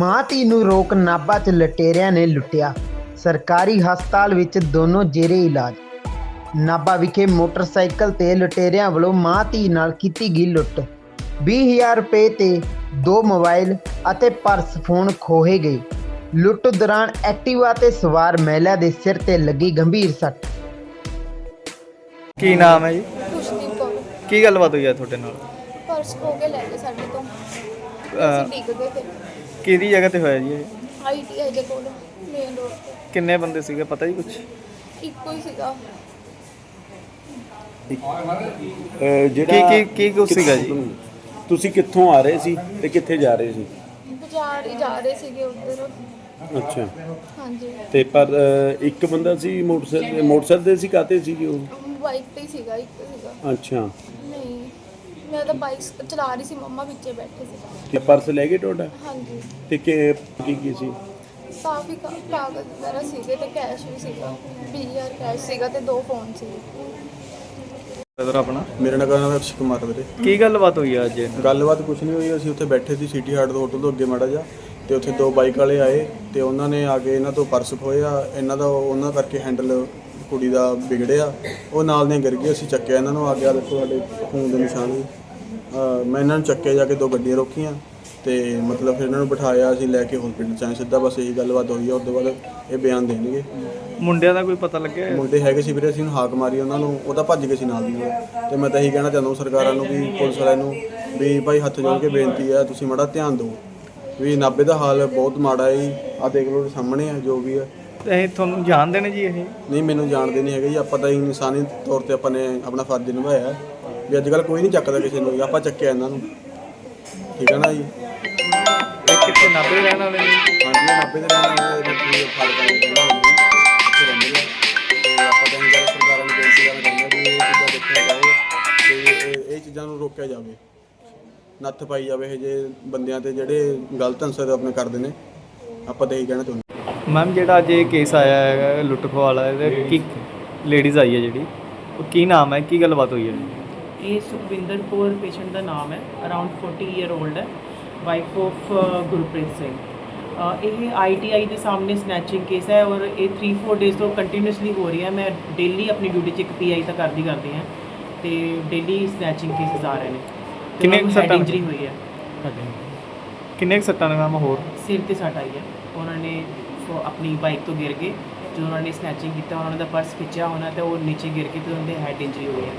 ਮਾਂ ਧੀ ਨੂੰ ਰੋਕ ਨਾਭਾ 'ਚ ਲਟੇਰਿਆਂ ਨੇ ਲੁੱਟਿਆ। ਸਰਕਾਰੀ ਹਸਪਤਾਲ ਵਿੱਚ ਦੋਨੋਂ ਜੇਰੇ ਇਲਾਜ। ਨਾਭਾ ਵਿਖੇ ਮੋਟਰਸਾਈਕਲ ਤੇ ਲੁਟੇਰਿਆਂ ਵੱਲੋਂ ਮਾਂ ਧੀ ਨਾਲ ਕੀਤੀ ਗਈ ਲੁੱਟ। 20000 ਰੁਪਏ ਤੇ ਦੋ ਮੋਬਾਈਲ ਅਤੇ ਪਰਸ ਫੋਨ ਖੋਹੇ ਗਏ। ਲੁੱਟ ਦੌਰਾਨ ਐਕਟਿਵਾ ਤੇ ਸਵਾਰ ਮਹਿਲਾ ਦੇ ਸਿਰ ਤੇ ਲੱਗੀ ਗੰਭੀਰ ਸੱਟ। ਕੀ ਨਾਮ ਹੈ ਜੀ? ਖੁਸ਼ਦੀਪ ਕੌਰ ਕੀ ਗੱਲਬਾਤ ਹੋਈ ਹੈ ਤੁਹਾਡੇ ਨਾਲ? ਪਰਸ ਖੋ ਕੇ ਲੈ ਗਏ ਸਾਡੇ ਤੋਂ। ਅਹ, ਅਸੀਂ ਡਿੱਗ ਗਏ ਫਿਰ। ਕਿਹਦੀ ਜਗ੍ਹਾ ਤੇ ਹੋਇਆ ਜੀ ਇਹ? ਆਈਟੀਆਈ ਦੇ ਕੋਲ ਮੇਨ ਰੋਡ ਤੇ। ਕਿੰਨੇ ਬੰਦੇ ਸੀਗੇ ਪਤਾ ਜੀ ਕੁਝ ਇੱਕੋ ਹੀ ਸੀਗਾ। ਅਹ ਕੀ ਜਿਹੜਾ ਕੀ ਕੀ ਕੁਛ ਸੀਗਾ ਜੀ? ਤੁਸੀਂ ਕਿੱਥੋਂ ਆ ਰਹੇ ਸੀ ਤੇ ਕਿੱਥੇ ਜਾ ਰਹੇ ਸੀ? ਬਾਜ਼ਾਰ ਹੀ ਜਾ ਰਹੇ ਸੀਗੇ ਉਧਰ। ਅੱਛਾ। ਹਾਂਜੀ। ਤੇ ਪਰ ਅਹ, ਇੱਕ ਬੰਦਾ ਸੀ ਮੋਟਰਸਾਈਕਲ ਮੋਟਰਸਾਈਕਲ ਤੇ ਸੀ ਕਾਤੇ ਸੀ ਉਹ? ਬਾਈਕ ਤੇ ਹੀ ਸੀਗਾ ਇੱਕ ਸੀਗਾ। ਅੱਛਾ। ਮੈਂ ਤਾਂ ਬਾਈਕ ਚਲਾ ਰਹੀ ਸੀ ਮੰਮਾ ਵਿੱਚੇ ਬੈਠੇ ਸੀ। ਤੇ ਪਰਸ ਲੈ ਗਏ ਤੁਹਾਡਾ? ਹਾਂਜੀ। ਤੇ ਕੀ ਕੀ ਕੀ ਸੀ? ਕਾਫੀ ਕਾ- ਕਾਗਜ਼ ਵਗੈਰਾ ਸੀਗੇ ਤੇ ਕੈਸ਼ ਵੀ ਸੀਗਾ। 20000 ਕੈਸ਼ ਸੀਗਾ ਤੇ ਦੋ ਫੋਨ ਸੀਗੇ। ਬ੍ਰਦਰ ਆਪਣਾ? ਮੇਰਾ ਨਾਮ ਅਕਸ਼ ਕੁਮਾਰ ਵੀਰੇ। ਕੀ ਗੱਲਬਾਤ ਹੋਈ ਹੈ ਅੱਜ? ਗੱਲਬਾਤ ਕੁਛ ਨਹੀਂ ਹੋਈ ਅਸੀਂ ਉੱਥੇ ਬੈਠੇ ਸੀ ਸਿਟੀ ਹਾਰਟ ਦੇ ਹੋਟਲ ਤੋਂ ਅੱਗੇ ਮਾੜਾ ਜਾ ਤੇ ਉੱਥੇ ਦੋ ਬਾਈਕ ਵਾਲੇ ਆਏ ਤੇ ਉਹਨਾਂ ਨੇ ਆ ਕੇ ਇਹਨਾਂ ਤੋਂ ਪਰਸ ਖੋਇਆ ਇਹਨਾਂ ਦਾ ਉਹਨਾਂ ਕਰਕੇ ਹੈਂਡਲ ਕੁੜੀ ਦਾ ਵਿਗੜਿਆ ਉਹ ਨਾਲ ਨੇ ਗਿਰ ਗਏ ਅਸੀਂ ਚੱਕਿਆ ਇਹਨਾਂ ਨੂੰ ਆ ਗਿਆ ਦੇਖੋ ਸਾਡੇ ਖੂਨ ਦੇ ਨਿਸ਼ਾਨ। ਅਹ ਮੈਂ ਇਹਨਾਂ ਨੂੰ ਚੱਕਿਆ ਜਾ ਕੇ ਦੋ ਗੱਡੀਆਂ ਰੋਕੀਆਂ ਤੇ ਮਤਲਬ ਫਿਰ ਇਹਨਾਂ ਨੂੰ ਬਿਠਾਇਆ ਅਸੀਂ ਲੈ ਕੇ ਹਸਪੀਟਲ ਚ ਆਏ ਸਿੱਧਾ ਬਸ ਇਹੀ ਗੱਲਬਾਤ ਹੋਈ ਆ ਉਸ ਤੋਂ ਬਾਅਦ ਇਹ ਬਿਆਨ ਦੇਣਗੇ। ਮੁੰਡਿਆਂ ਦਾ ਕੋਈ ਪਤਾ ਲੱਗਿਆ? ਮੁੰਡੇ ਹੈਗੇ ਸੀ ਵੀਰੇ ਅਸੀਂ ਨੂੰ ਹਾਕ ਮਾਰੀ ਉਹਨਾਂ ਨੂੰ ਉਹ ਤਾਂ ਭੱਜ ਗਏ ਸੀ ਨਾਲ ਦੀ ਨਾਲ। ਤੇ ਮੈਂ ਤਾਂ ਇਹੀ ਕਹਿਣਾ ਚਾਹੁੰਦਾ ਹਾਂ ਸਰਕਾਰਾਂ ਨੂੰ ਵੀ ਪੁਲਿਸ ਵਾਲਿਆਂ ਨੂੰ ਵੀ ਭਾਈ ਹੱਥ ਜੋੜ ਕੇ ਬੇਨਤੀ ਹੈ ਤੁਸੀਂ ਮਾੜਾ ਧਿਆਨ ਦਿਓ। ਵੀ ਨਾਭੇ ਦਾ ਹਾਲ ਬਹੁਤ ਮਾੜਾ ਹੈ ਜੀ ਆ ਦੇਖ ਲਓ ਸਾਹਮਣੇ ਹੈ ਜੋ ਵੀ ਹੈ ਇਹ ਤੁਹਾਨੂੰ ਜਾਣਦੇ ਨੇ ਜੀ ਇਹ? ਨਹੀਂ ਮੈਨੂੰ ਜਾਣਦੇ ਨਹੀਂ ਹੈਗੇ ਜੀ। ਆਪਾਂ ਤਾਂ ਇਨਸਾਨੀ ਤੌਰ ਤੇ ਆਪਾਂ ਨੇ ਆਪਣਾ ਫਰਜ਼ ਨਿਭਾਇਆ ਹੈ। ਵੀ ਅੱਜ ਕੱਲ ਕੋਈ ਨਹੀਂ ਚੱਕਦਾ ਕਿਸੇ ਨੂੰ ਜੀ, ਆਪਾਂ ਚੱਕਿਆ ਇਹਨਾਂ ਨੂੰ। ਠੀਕ ਹੈ ਨਾ ਜੀ? ਇਹ ਕਿੱਥੇ ਨਾਭੇ ਦੇ ਰਹਿਣ ਵਾਲੇ ਨੇ? ਹਾਂਜੀ ਨਾਭੇ ਦੇ ਰਹਿਣ ਵਾਲੇ ਨੇ। ਕੋਈ ਫ਼ਰਕ ਰਹਿੰਦੇ ਨੇ। ਤੇ ਆਪਾਂ ਤਾਂ ਇਹ ਗੱਲ ਸਰਕਾਰਾਂ ਨੂੰ ਬੇਨਤੀ ਕਰ ਰਹੇ ਹਾਂ ਵੀ ਇਹ ਚੀਜ਼ਾਂ ਦੇਖੀਆਂ ਜਾਵੇ ਤੇ ਇਹ- ਇਹ ਚੀਜ਼ਾਂ ਨੂੰ ਰੋਕਿਆ ਜਾਵੇ। ਨੱਥ ਪਾਈ ਜਾਵੇ ਇਹ ਜੇ ਬੰਦਿਆਂ ਤੇ ਜਿਹੜੇ ਗਲਤ ਅਨਸਰ ਆਪਣੇ ਕਰਦੇ ਨੇ। ਆਪਾਂ ਤਾਂ ਇਹੀ ਕਹਿਣਾ ਚਾਹੁੰਦੇ ਮੈਮ ਜਿਹੜਾ ਅੱਜ ਇਹ ਕੇਸ ਆਇਆ ਹੈਗਾ ਲੁੱਟ ਖੋਹ ਵਾਲਾ ਇਹਦੇ ਕੀ ਲੇਡੀਜ਼ ਆਈ ਹੈ ਜਿਹੜੀ? ਉਹ ਕੀ ਨਾਮ ਹੈ? ਕੀ ਗੱਲਬਾਤ ਹੋਈ ਹੈ? ਇਹ ਸੁਖਵਿੰਦਰ ਕੌਰ ਪੇਸ਼ੈਂਟ ਦਾ ਨਾਮ ਹੈ ਅਰਾਊਂਡ 40 ਈਅਰ 올ਡ ਹੈ wife of Gurpreet Singh. Uh, ਇਹ ਆਈਟੀਆਈ ਦੇ ਸਾਹਮਣੇ ਸਨੈਚਿੰਗ ਕੇਸ ਹੈ ਔਰ ਇਹ 3-4 ਡੇਜ਼ ਤੋਂ ਕੰਟੀਨਿਊਸਲੀ ਹੋ ਰਹੀ ਹੈ। ਮੈਂ ਡੇਲੀ ਆਪਣੀ ਡਿਊਟੀ 'ਚ ਇੱਕ ਪੀਆਈ ਤਾਂ ਕਰਦੀ ਕਰਦੀ ਹਾਂ ਤੇ ਡੇਲੀ ਸਨੈਚਿੰਗ ਕੇਸਿਸ ਆ ਰਹੇ ਨੇ। ਕਿੰਨੇ ਕੁ ਸੱਟਾਂ- injury ਹੋਈ ਹੈ। ਕਿੰਨੇ ਕੁ ਸੱਟਾਂ ਨੇ ਮੈਮ ਹੋਰ? ਸਿਰ ਤੇ ਸੱਟ ਆਈ ਹੈ। ਉਹਨਾਂ ਨੇ ਫੋ- ਆਪਣੀ ਬਾਈਕ ਤੋਂ ਗਿਰ ਗਏ। ਜਦੋਂ ਉਹਨਾਂ ਨੇ ਸਨੈਚਿੰਗ ਕੀਤਾ, ਉਹਨਾਂ ਦਾ ਪਰਸ ਖਿੱਚਿਆ ਹੋਣਾ ਤੇ ਉਹ ਨੀਚੇ ਗਿਰ ਕੇ ਤੇ ਉਹਨਾਂ ਦੇ ਹੈਡ ਇੰਜਰੀ ਹੋਈ ਹੈ